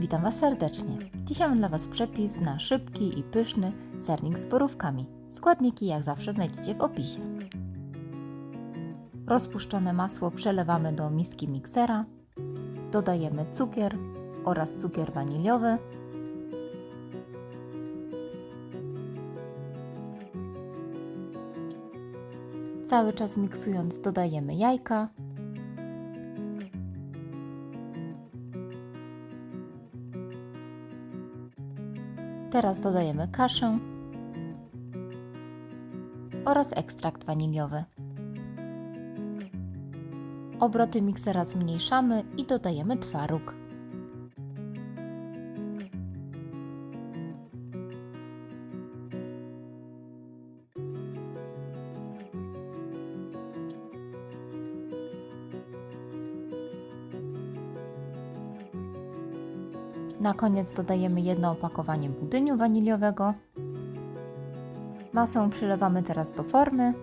Witam Was serdecznie. Dzisiaj mam dla Was przepis na szybki i pyszny sernik z borówkami. Składniki jak zawsze znajdziecie w opisie. Rozpuszczone masło przelewamy do miski miksera. Dodajemy cukier oraz cukier waniliowy. Cały czas miksując dodajemy jajka. Teraz dodajemy kaszę oraz ekstrakt waniliowy. Obroty miksera zmniejszamy i dodajemy twaróg. Na koniec dodajemy jedno opakowanie budyniu waniliowego. Masę przylewamy teraz do formy.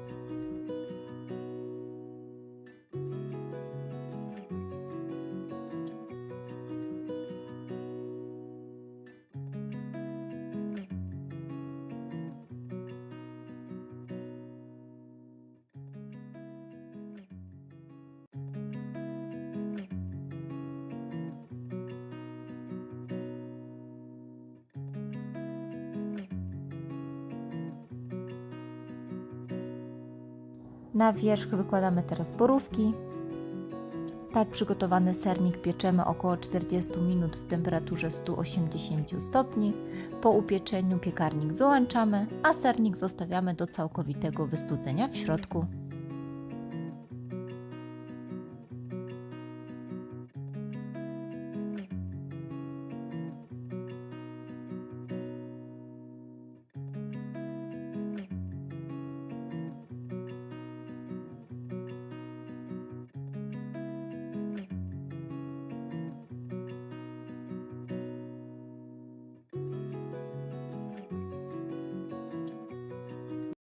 Na wierzch wykładamy teraz borówki. Tak przygotowany sernik pieczemy około 40 minut w temperaturze 180 stopni. Po upieczeniu piekarnik wyłączamy, a sernik zostawiamy do całkowitego wystudzenia w środku.